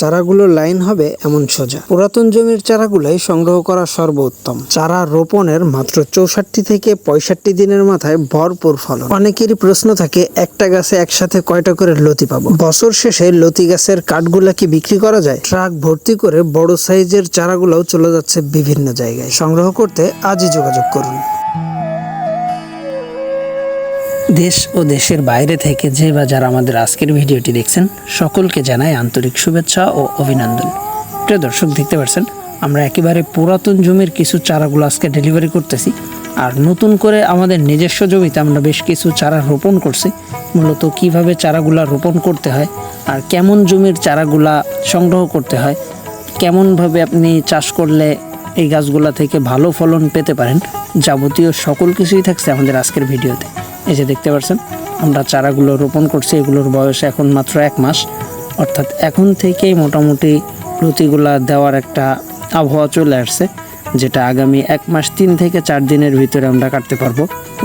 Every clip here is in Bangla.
চারাগুলো লাইন হবে এমন সোজা। পুরাতন জমির চারাগুলাই সংগ্রহ করা সর্বোত্তম। চারা রোপণের মাত্র চৌষট্টি থেকে পঁয়ষট্টি দিনের মাথায় ভরপুর ফলন। অনেকেরই প্রশ্ন থাকে, একটা গাছে একসাথে কয়টা করে লতি পাবো? বছর শেষে লতি গাছের কাঠগুলা কি বিক্রি করা যায়? ট্রাক ভর্তি করে বড় সাইজের চারাগুলোও চলে যাচ্ছে বিভিন্ন জায়গায়। সংগ্রহ করতে আজই যোগাযোগ করুন। দেশ ও দেশের বাইরে থেকে যে বা যারা আমাদের আজকের ভিডিওটি দেখছেন, সকলকে জানাই আন্তরিক শুভেচ্ছা ও অভিনন্দন। প্রিয় দর্শক, দেখতে পাচ্ছেন, আমরা একেবারে পুরাতন জমির কিছু চারাগুলো আজকে ডেলিভারি করতেছি। আর নতুন করে আমাদের নিজস্ব জমিতে আমরা বেশ কিছু চারা রোপণ করছি। মূলত কীভাবে চারাগুলা রোপণ করতে হয়, আর কেমন জমির চারাগুলা সংগ্রহ করতে হয়, কেমনভাবে আপনি চাষ করলে এই গাছগুলা থেকে ভালো ফলন পেতে পারেন, যাবতীয় সকল কিছুই থাকছে আমাদের আজকের ভিডিওতে। এই যে দেখতে পাচ্ছেন আমরা চারাগুলো রোপণ করছি, এগুলোর বয়স এখন মাত্র এক মাস। অর্থাৎ এখন থেকেই মোটামুটি লতিগুলা দেওয়ার একটা আবহাওয়া চলে আসছে, যেটা আগামী এক মাস তিন থেকে চার দিনের ভিতরে আমরা কাটতে পারব।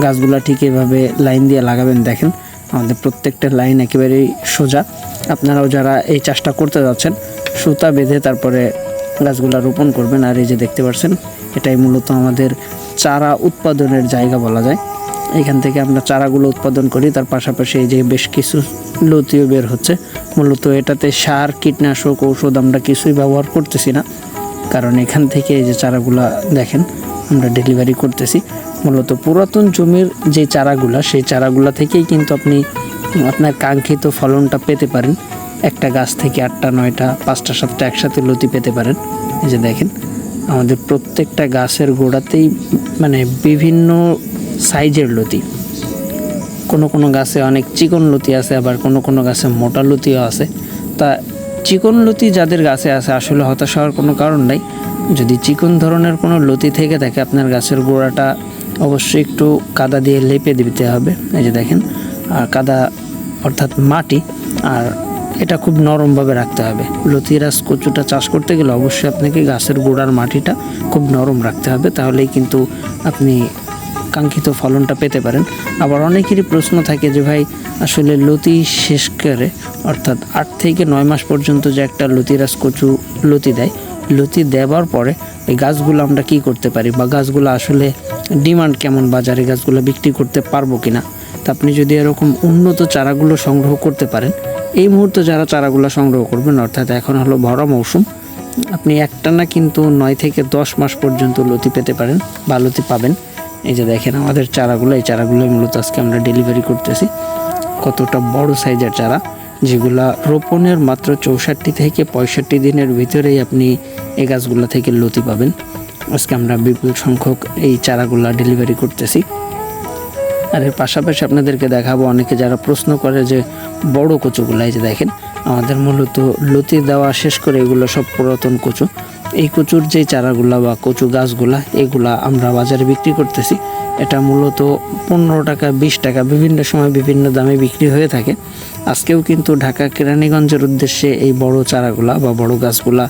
গাছগুলা ঠিক এভাবে লাইন দিয়ে লাগাবেন, দেখেন, আমাদের প্রত্যেকটা লাইন একেবারেই সোজা। আপনারাও যারা এই চাষটা করতে যাচ্ছেন, সুতা বেঁধে তারপরে গাছগুলো রোপণ করবেন। আর এই যে দেখতে পাচ্ছেন এটাই মূলত আমাদের চারা উৎপাদনের জায়গা বলা যায়। এখান থেকে আমরা চারাগুলো উৎপাদন করি, তার পাশাপাশি এই যে বেশ কিছু লতিও বের হচ্ছে। মূলত এটাতে সার, কীটনাশক, ঔষধ আমরা কিছুই ব্যবহার করতেছি না। কারণ এখান থেকে এই যে চারাগুলা দেখেন, আমরা ডেলিভারি করতেছি। মূলত পুরাতন জমির যে চারাগুলা, সেই চারাগুলা থেকেই কিন্তু আপনি আপনার কাঙ্ক্ষিত ফলনটা পেতে পারেন। একটা গাছ থেকে আটটা, নয়টা, পাঁচটা, সাতটা একসাথে লতি পেতে পারেন। এই যে দেখেন, আমাদের প্রত্যেকটা গাছের গোড়াতেই মানে বিভিন্ন সাইজের লতি। কোনো কোনো গাছে অনেক চিকন লতি আছে, আবার কোনো কোনো গাছে মোটা লতিও আছে। তা চিকন লতি যাদের গাছে আছে, আসলে হতাশ হওয়ার কোনো কারণ নাই। যদি চিকন ধরনের কোনো লতি থেকে থাকে, আপনার গাছের গোড়াটা অবশ্যই একটু কাদা দিয়ে লেপে দিতে হবে। এই যে দেখেন, আর কাদা অর্থাৎ মাটি, আর এটা খুব নরমভাবে রাখতে হবে। লতিরাজ কচুটা চাষ করতে গেলে অবশ্যই আপনাকে গাছের গোড়ার মাটিটা খুব নরম রাখতে হবে। তাহলেই কিন্তু আপনি কাঙ্ক্ষিত ফলনটা পেতে পারেন। আবার অনেকেরই প্রশ্ন থাকে যে, ভাই, আসলে লতি শেষ করে? অর্থাৎ আট থেকে নয় মাস পর্যন্ত যে একটা লতিরাজ কচু লতি দেয়, লতি দেওয়ার পরে এই গাছগুলো আমরা কি করতে পারি? বা গাছগুলো আসলে ডিমান্ড কেমন? বাজারে গাছগুলো বিক্রি করতে পারব কিনা? তা আপনি যদি এরকম উন্নত চারাগুলো সংগ্রহ করতে পারেন, এই মুহূর্তে যারা চারাগুলো সংগ্রহ করবেন, অর্থাৎ এখন হলো ভরা মৌসুম, আপনি একটানা কিন্তু নয় থেকে দশ মাস পর্যন্ত লতি পেতে পারেন বা লতি পাবেন। এই যে দেখেন আমাদের চারাগুলো, এই চারাগুলো মূলত আজকে আমরা ডেলিভারি করতেছি। কতটা বড় সাইজের চারা, যেগুলা রোপণের মাত্র চৌষট্টি থেকে পঁয়ষট্টি দিনের ভিতরেই আপনি এই গাছগুলো থেকে লতি পাবেন। আজকে আমরা বিপুল সংখ্যক এই চারাগুলা ডেলিভারি করতেছি। আর এর পাশাপাশি আপনাদেরকে দেখাবো, অনেকে যারা প্রশ্ন করে যে বড় কচুগুলো, এই যে দেখেন, আমাদের মূলত লতি দেওয়া শেষ করে এগুলো সব পুরাতন কচু। এই কচুর যে চারাগুলা বা কচু গাছগুলা, এগুলা আমরা বাজারে বিক্রি করতেছি। এটা মূলত পনেরো টাকা, বিশ টাকা, বিভিন্ন সময় বিভিন্ন দামে বিক্রি হয়ে থাকে। আজকেও কিন্তু ঢাকা কেরানীগঞ্জের উদ্দেশ্যে এই বড় চারাগুলা বা বড় গাছগুলা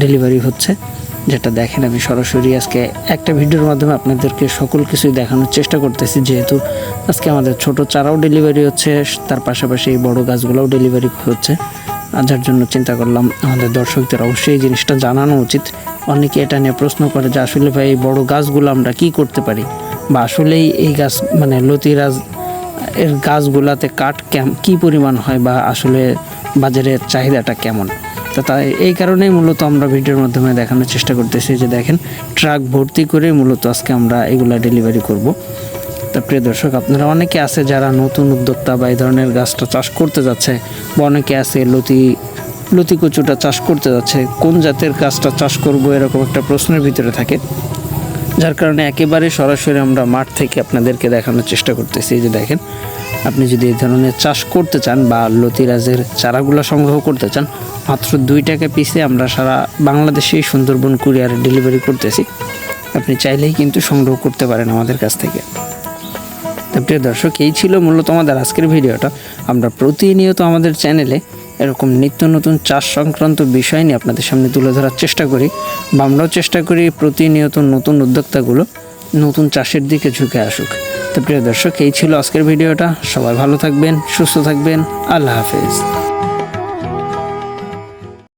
ডেলিভারি হচ্ছে। যেটা দেখেন আমি সরাসরি আজকে একটা ভিডিওর মাধ্যমে আপনাদেরকে সকল কিছুই দেখানোর চেষ্টা করতেছি, যেহেতু আজকে আমাদের ছোট চারাও ডেলিভারি হচ্ছে, তার পাশাপাশি এই বড় গাছগুলোও ডেলিভারি হচ্ছে। যার জন্য চিন্তা করলাম। আমাদের দর্শকদের অবশ্যই এই জিনিসটা জানানো উচিত। অনেকে এটা নিয়ে প্রশ্ন করে যে, আসলে ভাই, এই বড়ো গাছগুলো আমরা কি করতে পারি? বা আসলেই এই গাছ মানে লতিরাজ, এর গাছগুলাতে কাঠ কেম কী পরিমাণ হয় বা আসলে বাজারের চাহিদাটা কেমন? তো তাই, এই কারণেই মূলত আমরা ভিডিওর মাধ্যমে দেখানোর চেষ্টা করতেছি যে, দেখেন, ট্রাক ভর্তি করে মূলত আজকে আমরা এগুলা ডেলিভারি করব। তা প্রিয় দর্শক, আপনারা অনেকে আছে যারা নতুন উদ্যোক্তা বা এই ধরনের গাছটা চাষ করতে যাচ্ছে বা অনেকে আছে লতি লতি কচুটা চাষ করতে যাচ্ছে। কোন জাতের গাছটা চাষ করব এরকম একটা প্রশ্নের ভিতরে থাকে। যার কারণে একেবারে সরাসরি আমরা মাঠ থেকে আপনাদেরকে দেখানোর চেষ্টা করতেছি। যে দেখেন, আপনি যদি এই ধরনের চাষ করতে চান বা লতিরাজের চারাগুলো সংগ্রহ করতে চান, মাত্র দুই টাকা পিসে আমরা সারা বাংলাদেশে সুন্দরবন কুরিয়ারে ডেলিভারি করতেছি। আপনি চাইলেই কিন্তু সংগ্রহ করতে পারেন আমাদের কাছ থেকে। তো প্রিয় দর্শক, এই ছিল মূলত আমাদের আজকের ভিডিওটা। আমরা প্রতিনিয়ত আমাদের চ্যানেলে এরকম নিত্য নতুন চাষ সংক্রান্ত বিষয় নিয়ে আপনাদের সামনে তুলে ধরার চেষ্টা করি বা আমরাও চেষ্টা করি প্রতিনিয়ত নতুন উদ্যোক্তাগুলো নতুন চাষের দিকে ঝুঁকে আসুক। তো প্রিয় দর্শক, এই ছিল আজকের ভিডিওটা। সবাই ভালো থাকবেন, সুস্থ থাকবেন। আল্লাহ হাফেজ।